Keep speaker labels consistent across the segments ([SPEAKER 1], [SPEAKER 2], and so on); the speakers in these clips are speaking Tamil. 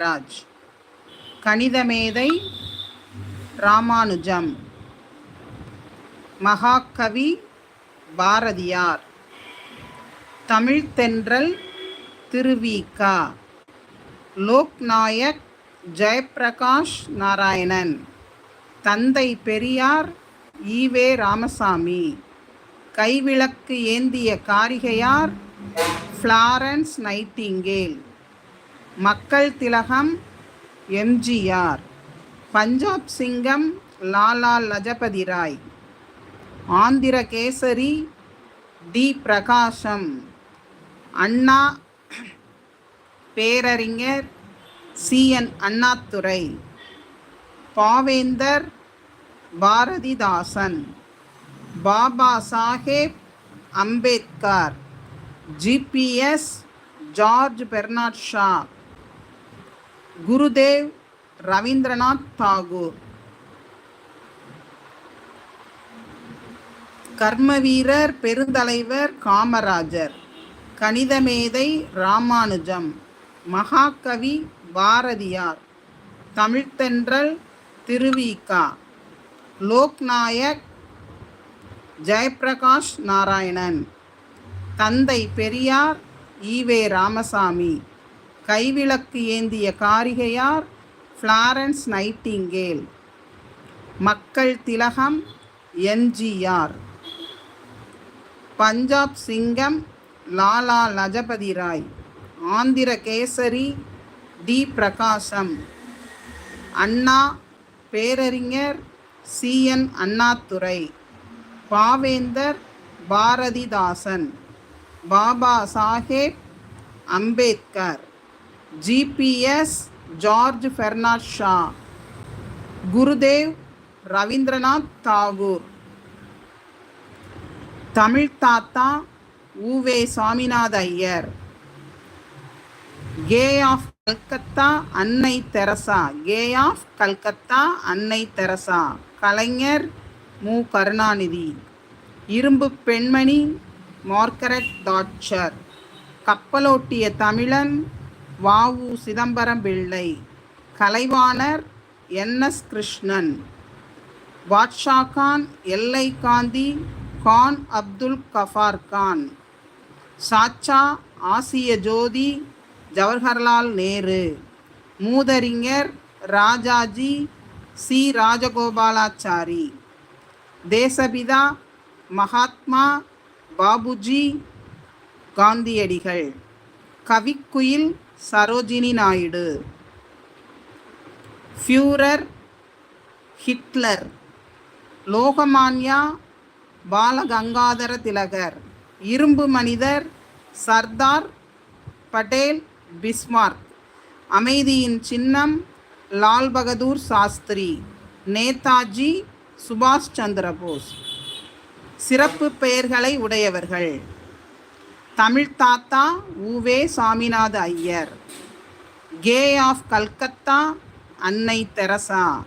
[SPEAKER 1] ராஜ். கணிதமேதை ராமானுஜம். மகாகவி பாரதியார். தமிழ்த்தென்றல் திருவிகா. லோக்நாயக் ஜெயப்பிரகாஷ் நாராயணன். தந்தை பெரியார் ஈவே ராமசாமி. கைவிளக்கு ஏந்திய காரிகையார் ஃப்ளாரன்ஸ் நைட்டிங்கேல். மக்கள் திலகம் எம்ஜிஆர். பஞ்சாப் சிங்கம் லாலா லஜபதி ராய். ஆந்திர கேசரி டி பிரகாசம் அண்ணா பேரறிஞர் சிஎன் அண்ணாத்துறை. பாவேந்தர் Bharathidasan. Baba Saheb Ambedkar. GBS George Bernard Shaw. Gurudev Rabindranath Tagore. கர்மவீரர் பெருந்தலைவர் காமராஜர். கணிதமேதை ராமானுஜம். மகாகவி பாரதியார். தமிழ்த்தென்றல் திருவிகா. லோக்நாயக் ஜெயப்பிரகாஷ் நாராயணன். தந்தை பெரியார் ஈவே ராமசாமி. கைவிளக்கு ஏந்திய காரிகையார் ஃப்ளாரன்ஸ் நைட்டிங்கேல். மக்கள் திலகம் என்ஜிஆர் பஞ்சாப் சிங்கம் லாலா லஜபதி ராய். ஆந்திர கேசரி டி பிரகாசம். அண்ணா பேரறிஞர் சிஎன் அண்ணாதுரை பாவேந்தர் Bharathidasan. Baba Saheb Ambedkar. GBS George Bernard Shaw Gurudev Rabindranath Tagore Tamil தாத்தா ஊவே சாமிநாத ஐயர் கே ஆஃப் கல்கத்தா அன்னை தெரசா கே ஆஃப் கல்கத்தா அன்னை தெரசா கலைஞர் மு. கருணாநிதி இரும்பு பெண்மணி மார்கரெட் டாட்சர் கப்பலோட்டிய தமிழன் வாவு சிதம்பரம் பிள்ளை. கலைவாணர் என். எஸ். கிருஷ்ணன். பாட்ஷா கான் எல்லை காந்தி கான் அப்துல் கஃபார் கான். சாச்சா ஆசிய ஜோதி ஜவஹர்லால் நேரு. மூதறிஞர் ராஜாஜி சி. ராஜகோபாலாச்சாரி. தேசபிதா மகாத்மா பாபுஜி காந்தியடிகள். கவிக்குயில் Sarojini Naidu. Fuhrer Hitler Lokmanya Balagangadhar Tilakar. இரும்பு மனிதர் சர்தார் பட்டேல் பிஸ்மார்க் அமைதியின் சின்னம் லால் பகதூர் சாஸ்திரி. நேதாஜி சுபாஷ் சந்திரபோஸ் சிறப்பு பெயர்களை உடையவர்கள். தமிழ் தாத்தா உவே சாமிநாத ஐயர். கே ஆஃப் கல்கத்தா அன்னை தெரசா.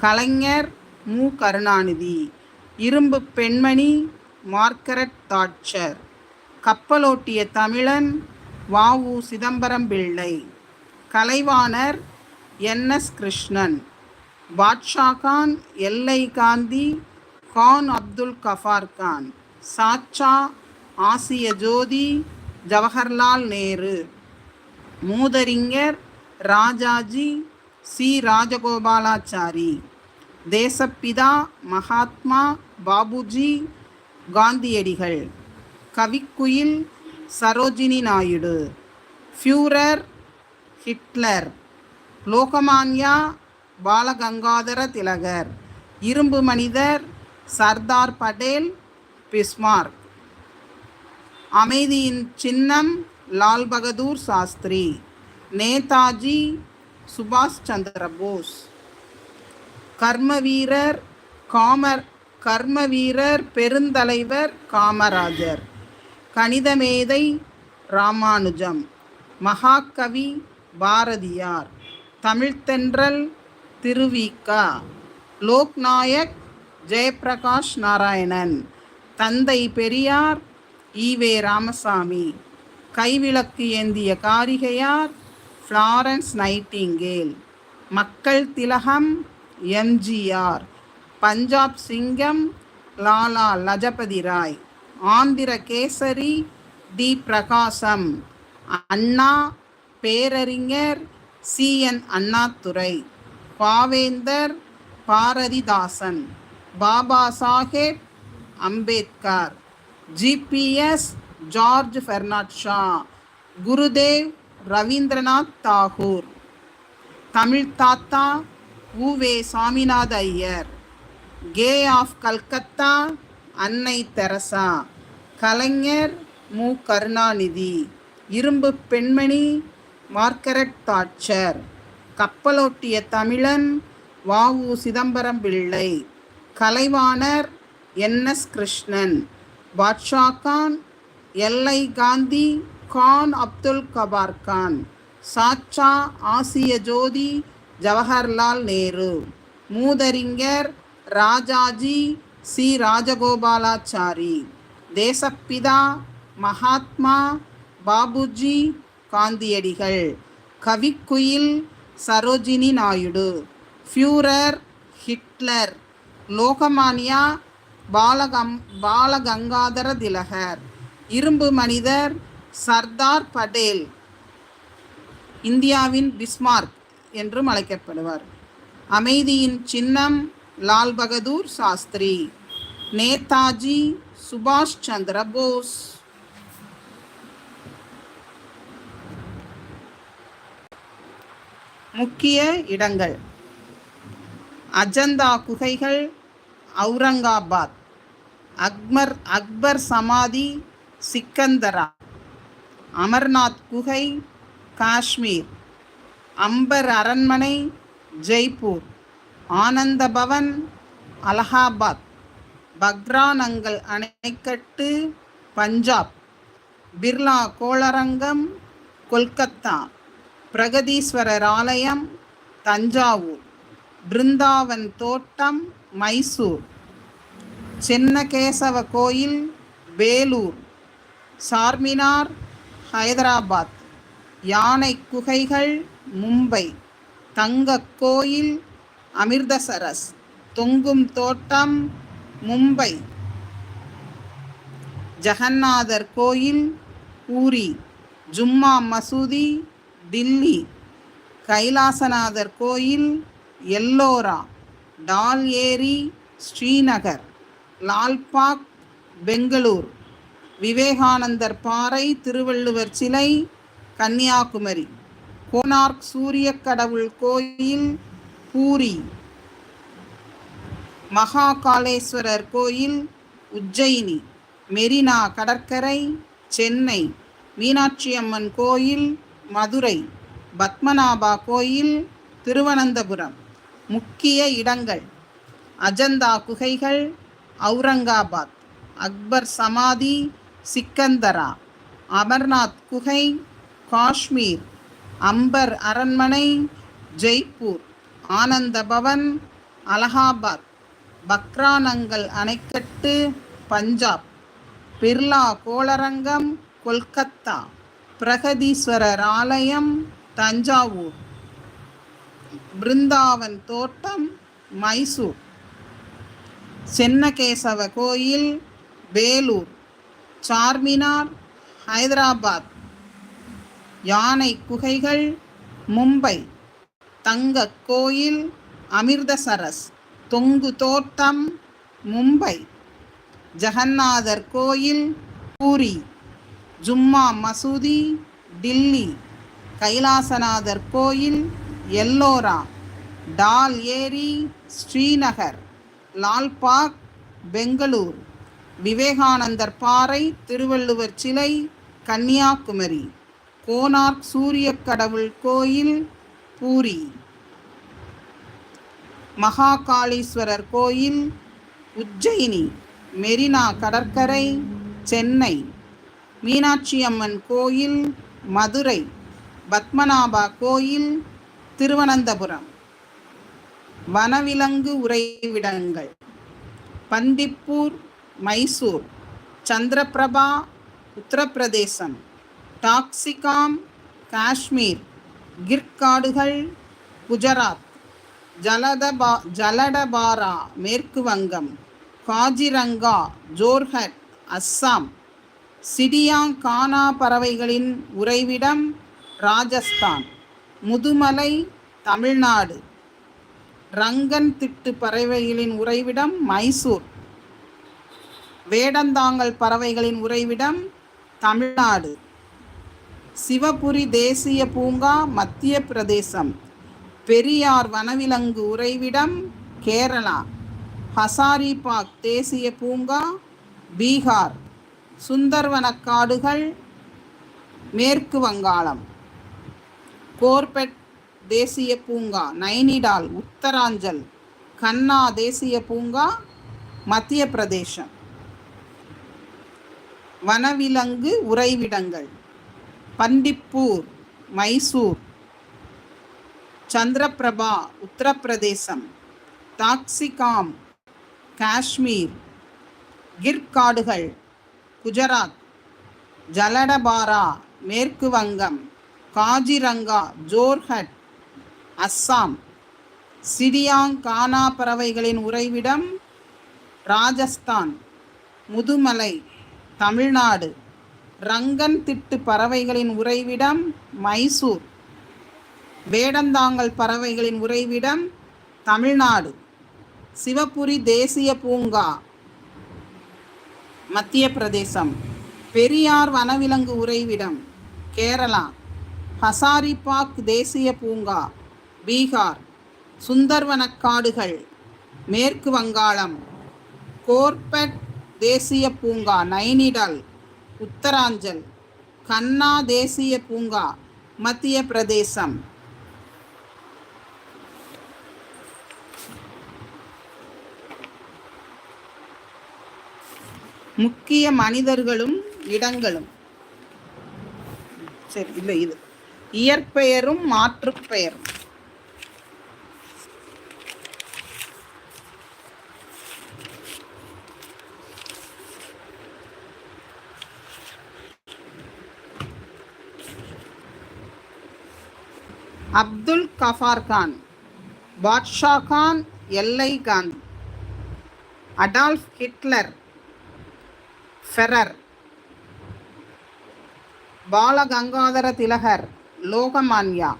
[SPEAKER 1] கலைஞர் மு. கருணாநிதி. இரும்பு பெண்மணி மார்கரெட் தாட்சர். கப்பலோட்டிய தமிழன் வாவு சிதம்பரம் பிள்ளை. கலைவாணர் என் எஸ் கிருஷ்ணன். பாட்ஷா கான் எல்லை காந்தி கான் அப்துல் கஃபார் கான். சாச்சா ஆசிய ஜோதி ஜவஹர்லால் நேரு. மூதறிஞர் ராஜாஜி சி. ராஜகோபாலாச்சாரி. தேசப்பிதா மகாத்மா பாபுஜி காந்தியடிகள். கவிக்குயில் சரோஜினி நாயுடு. Fuhrer Hitler. லோகமான்யா பாலகங்காதர திலகர். இரும்பு மனிதர் சர்தார் படேல் பிஸ்மார்க் அமைதியின் சின்னம் லால் பகதூர் சாஸ்திரி. நேதாஜி சுபாஷ் சந்திர போஸ். கர்ம வீரர் காமர் கர்ம வீரர் பெருந்தலைவர் காமராஜர். கணிதமேதை ராமானுஜம். மகாகவி பாரதியார். தமிழ்த்தென்றல் திருவிக்கா லோக்நாயக் ஜெயப்பிரகாஷ் நாராயணன். தந்தை பெரியார் ஈவே ராமசாமி. கைவிளக்கு ஏந்திய காரிகையார் ஃப்ளாரன்ஸ் நைட்டிங்கேல். மக்கள் திலகம் எம்ஜிஆர். பஞ்சாப் சிங்கம் லாலா லஜபதி ராய். ஆந்திர கேசரி டி பிரகாசம். அண்ணா பேரறிஞர் சி என் அண்ணாதுரை பாவேந்தர் Bharathidasan. Baba Saheb Ambedkar. GBS George Bernard Shaw Gurudev Rabindranath Tagore Tamil தாத்தா உவே சாமிநாத ஐயர் கே ஆஃப் கல்கத்தா அன்னை தெரசா கலைஞர் மு கருணாநிதி இரும்பு பெண்மணி மார்கரெட் தாட்சர் கப்பலோட்டிய தமிழன் வாவு சிதம்பரம் பிள்ளை கலைவாணர் என் எஸ் கிருஷ்ணன் பாட்ஷா கான் எல்ஐ காந்தி கான் அப்துல் கபார் கான் சாச்சா ஆசிய ஜோதி ஜவஹர்லால் நேரு மூதறிஞர் ராஜாஜி சி. ராஜகோபாலாச்சாரி தேசப்பிதா மகாத்மா பாபுஜி காந்தியடிகள் கவிக்குயில் சரோஜினி நாயுடு ஃபியூரர் ஹிட்லர் லோகமானியா பாலகம் பாலகங்காதர திலகர் இரும்பு மனிதர் சர்தார் படேல் இந்தியாவின் பிஸ்மார்க் என்றும் அழைக்கப்படுவார். அமைதியின் சின்னம் லால் பகதூர் சாஸ்திரி நேதாஜி சுபாஷ் சந்திர போஸ். முக்கிய இடங்கள். அஜந்தா குகைகள் அவுரங்காபாத் அக்மர் அக்பர் சமாதி சிக்கந்தரா. அமர்நாத் குகை காஷ்மீர். அம்பர் அரண்மனை ஜெய்ப்பூர். ஆனந்த பவன் அலகாபாத். பக்ரானங்கள் அணைக்கட்டு பஞ்சாப். பிர்லா கோளரங்கம் கொல்கத்தா. பிரகதீஸ்வரர் ஆலயம் தஞ்சாவூர். பிருந்தாவன் தோட்டம் மைசூர். சென்னகேசவ கோயில் வேலூர் சார்மினார் ஹைதராபாத் யானை குகைகள் மும்பை தங்க கோயில் அமிர்தசரஸ் தொங்கும் தோட்டம் மும்பை. ஜெகநாதர் கோயில் பூரி ஜும்மா மசூதி டில்லி. கைலாசநாதர் கோயில் எல்லோரா டால் ஏரி ஸ்ரீநகர். லால்பாக் பெங்களூர். விவேகானந்தர் பாறை திருவள்ளுவர் சிலை கன்னியாகுமரி. கோனார்க் சூரிய கடவுள் கோயில் பூரி. மகாகாலேஸ்வரர் கோயில் உஜ்ஜயினி. மெரினா கடற்கரை சென்னை. மீனாட்சி அம்மன் கோயில் மதுரை. பத்மநாபா கோயில் திருவனந்தபுரம். முக்கிய இடங்கள். அஜந்தா குகைகள் அவுரங்காபாத் அக்பர் சமாதி சிக்கந்தரா அமர்நாத் குகை காஷ்மீர் அம்பர் அரண்மனை ஜெய்ப்பூர் ஆனந்த பவன் அலகாபாத் பக்ரானங்கல் அணைக்கட்டு பஞ்சாப் பிர்லா கோளரங்கம் கொல்கத்தா பிரகதீஸ்வரர் ஆலயம் தஞ்சாவூர் பிருந்தாவன் தோட்டம் மைசூர். சென்னகேசவ கோயில் வேலூர் சார்மினார் ஹைதராபாத் யானை குகைகள் மும்பை தங்க கோயில் அமிர்தசரஸ் தொங்கு தோட்டம் மும்பை ஜெகநாதர் கோயில் பூரி ஜும்மா மசூதி டில்லி கைலாசநாதர் கோயில் எல்லோரா டால் ஏரி ஸ்ரீநகர். லால்பாக் பெங்களூர். விவேகானந்தர் பாறை திருவள்ளுவர் சிலை கன்னியாகுமரி. கோனார்க் சூரிய கடவுள் கோயில் பூரி. மகாகாளீஸ்வரர் கோயில் உஜ்ஜயினி மெரினா கடற்கரை சென்னை. மீனாட்சி அம்மன் கோயில் மதுரை. பத்மநாபா கோயில் திருவனந்தபுரம். வனவிலங்கு உறைவிடங்கள். பந்திப்பூர் மைசூர் சந்திரபிரபா உத்தரப்பிரதேசம் டாக்சிகாம் காஷ்மீர் கிர்காடுகள் குஜராத் ஜலதபா ஜலடபாரா மேற்கு வங்கம் காஜிரங்கா ஜோர்ஹட் அஸ்ஸாம் சிடியாங் கானா பறவைகளின் உறைவிடம் ராஜஸ்தான் முதுமலை தமிழ்நாடு. ரங்கன் திட்டு பறவைகளின் உறைவிடம் மைசூர். வேடந்தாங்கல் பறவைகளின் உறைவிடம் தமிழ்நாடு. சிவபுரி தேசிய பூங்கா மத்திய பிரதேசம். பெரியார் வனவிலங்கு உறைவிடம் கேரளா. ஹசாரிபாக் தேசிய பூங்கா பீகார். சுந்தர்வனக்காடுகள் மேற்கு வங்காளம். கோர்பெட் தேசிய பூங்கா நைனிடால் உத்தராஞ்சல் கன்னா தேசிய பூங்கா மத்திய பிரதேசம் வனவிலங்கு உறைவிடங்கள் பண்டிப்பூர் மைசூர் சந்திரபிரபா உத்தரப்பிரதேசம் தாக்சிகாம் காஷ்மீர் கிர்காடுகள் குஜராத் ஜலடபாரா மேற்கு வங்கம் காஜிரங்கா ஜோர்ஹட் அஸ்ஸாம். சிடியாங் கானா பறவைகளின் உறைவிடம் ராஜஸ்தான் முதுமலை தமிழ்நாடு. ரங்கன் திட்டு பறவைகளின் உறைவிடம் மைசூர். வேடந்தாங்கல் பறவைகளின் உறைவிடம் தமிழ்நாடு. சிவபுரி தேசிய பூங்கா மத்திய பிரதேசம். பெரியார் வனவிலங்கு உறைவிடம் கேரளா. ஹசாரிபாக் தேசிய பூங்கா. பீகார் சுந்தர்வனக்காடுகள் மேற்கு வங்காளம் கோர்பெட் தேசிய பூங்கா நைனிடல் உத்தராஞ்சல் கன்னா தேசிய பூங்கா மத்திய பிரதேசம். முக்கிய மனிதர்களும் இடங்களும். சரி இல்லை இது. இயற்பெயரும் மாற்றுப்பெயரும். அப்துல் கஃபார் கான் பாட்ஷா கான் எல்லை Gandhi Adolf Hitler Fuhrer Balagangadhara திலகர் Lokmanya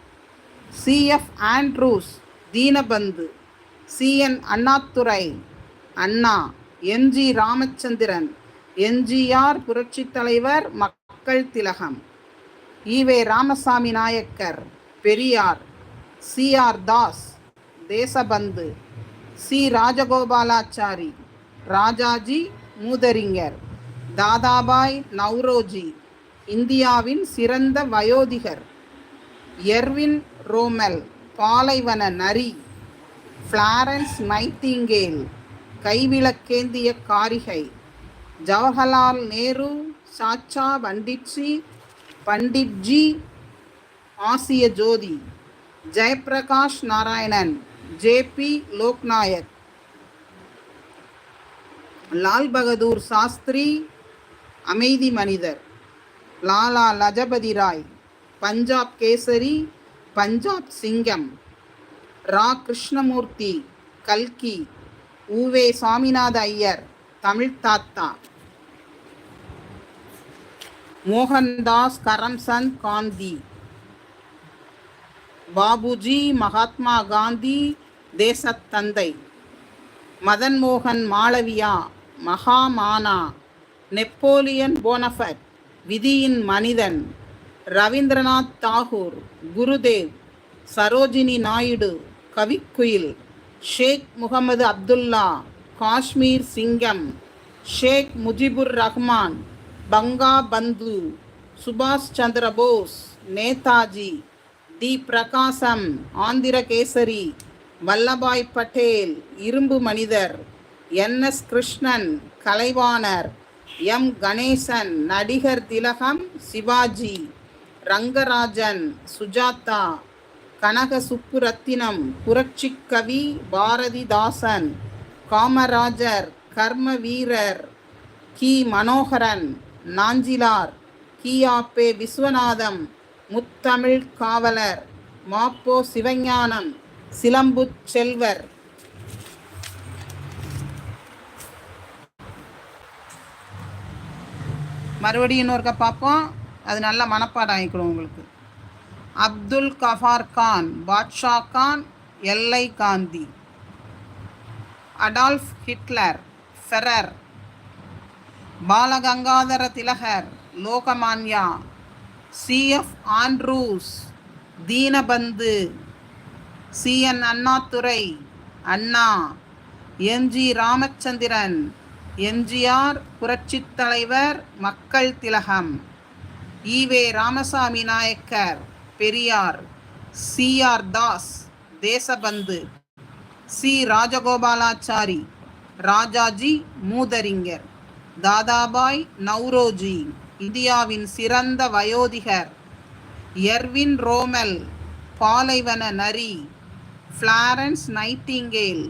[SPEAKER 1] C F Andrews Deenabandhu C N Annadurai Anna M G Ramachandran MGR புரட்சித் தலைவர் மக்கள் திலகம் E V Ramasamy Naicker. Periyar C. R. Das Deshabandhu C. Rajagopalachari Rajaji மூதறிஞர் Dadabhai Naoroji இந்தியாவின் சிறந்த வயோதிகர் எர்வின் ரோமெல் பாலைவன நரி ஃப்ளாரன்ஸ் நைத்திங்கேல் கைவிளக்கேந்திய காரிகை ஜவஹர்லால் நேரு சாச்சா பண்டிட்ஜி பண்டிட்ஜி ஆசிய ஜோதி ஜெயபிரகாஷ் நாராயணன் ஜேபி லோக்நாயக். லால் பகதூர் சாஸ்திரி அமைதி மனிதர். லாலா லஜபதி ராய் பஞ்சாப் கேசரி பஞ்சாப் சிங்கம். ரா. கிருஷ்ணமூர்த்தி கல்கி. ஊவே சாமிநாத ஐயர் தமிழ் தாத்தா. மோகன்தாஸ் கரம்சந்த் காந்தி. பாபுஜி மகாத்மா காந்தி தேசத்தந்தை. மதன் மோகன் மாளவியா மகாமானா நெப்போலியன் போனஃபட் விதியின் மனிதன் ரவீந்திரநாத் தாகூர் குருதேவ் சரோஜினி நாயுடு கவிக்குயில் ஷேக் முகமது அப்துல்லா காஷ்மீர் சிங்கம் ஷேக் முஜிபுர் ரஹ்மான் பங்கா பந்து சுபாஷ் சந்திர போஸ் நேதாஜி தி பிரகாசம் ஆந்திர கேசரி வல்லபாய் பட்டேல் இரும்பு மனிதர் என். எஸ். கிருஷ்ணன் கலைவாணர் எம். கணேசன் நடிகர் திலகம் சிவாஜி ரங்கராஜன் சுஜாதா கனக சுப்புரத்தினம் புரட்சிக்கவி பாரதிதாசன் காமராஜர் கர்ம வீரர் கி. மனோகரன் நாஞ்சிலார் கியாப்பே விஸ்வநாதம் முத்தமிழ் காவலர் மாப்போ சிவஞானம் சிலம்புச் செல்வர். மறுபடியும் இன்னொருக்க பார்ப்போம். அது நல்ல மனப்பாடம் ஆகிக்கணும் உங்களுக்கு. அப்துல் கஃபார் கான் பாட்ஷா கான் எல்லை Gandhi. Adolf Hitler Fuhrer. Balagangadhara திலகர் Lokmanya. C F Andrews Deenabandhu C N Annadurai Anna M G Ramachandran MGR புரட்சித் தலைவர் மக்கள் திலகம் E V Ramasamy Naicker Periyar C R Das Deshabandhu C Rajagopalachari Rajaji மூதறிஞர் Dadabhai Naoroji. இந்தியாவின் சிறந்த வயோதிகர் எர்வின் ரோமெல் பாலைவன நரி ஃப்ளாரன்ஸ் நைட்டிங்கேல்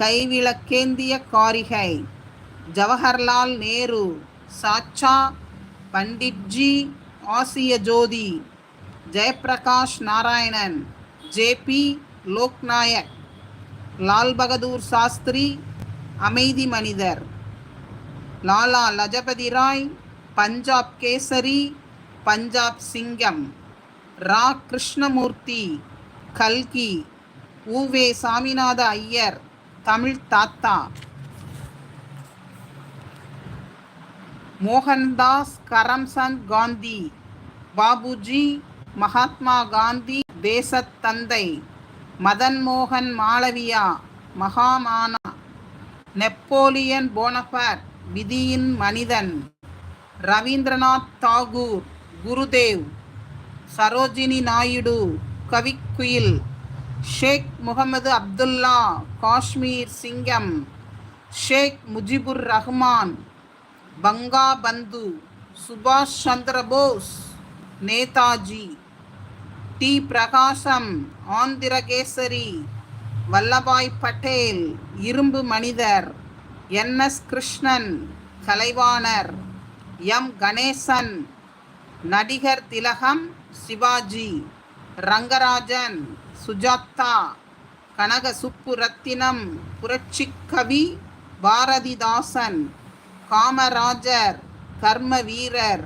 [SPEAKER 1] கைவிளக்கேந்திய காரிகை ஜவஹர்லால் நேரு சாச்சா பண்டிட்ஜி ஆசிய ஜோதி ஜெயப்பிரகாஷ் நாராயணன் ஜேபி லோக்நாயக் லால் பகதூர் சாஸ்திரி அமைதி மனிதர் லாலா லஜபதி ராய் பஞ்சாப் கேசரி பஞ்சாப் சிங்கம் ரா. கிருஷ்ணமூர்த்தி கல்கி ஊவே சாமிநாத ஐயர் தமிழ் தாத்தா. மோகன்தாஸ் கரம்சந்த் காந்தி பாபுஜி மகாத்மா காந்தி தேசத்தந்தை மதன் மோகன் மாளவியா மகாமானா நெப்போலியன் போனபட் விதியின் மனிதன். ரவீந்திரநாத் தாகூர் குருதேவ் சரோஜினி நாயுடு கவிக்குயில் ஷேக் முகமது அப்துல்லா காஷ்மீர் சிங்கம் ஷேக் முஜிபுர் ரஹ்மான் பங்கா பந்து சுபாஷ் சந்திர போஸ் நேதாஜி டி பிரகாசம் ஆந்திரகேசரி வல்லபாய் பட்டேல் இரும்பு மனிதர் என் எஸ் கிருஷ்ணன் கலைவாணர் எம். கணேசன் நடிகர் திலகம் சிவாஜி ரங்கராஜன் சுஜாதா கனக சுப்பு ரத்தினம் புரட்சிக்கவி பாரதிதாசன் காமராஜர் கர்ம வீரர்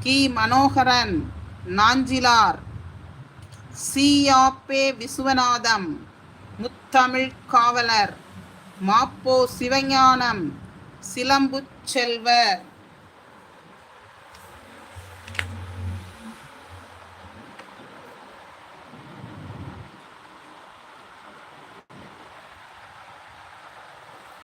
[SPEAKER 1] கி. மனோகரன் நாஞ்சிலார் சியாப்பே விசுவநாதம் முத்தமிழ் காவலர் மாப்போ சிவஞானம் சிலம்புச் செல்வர்.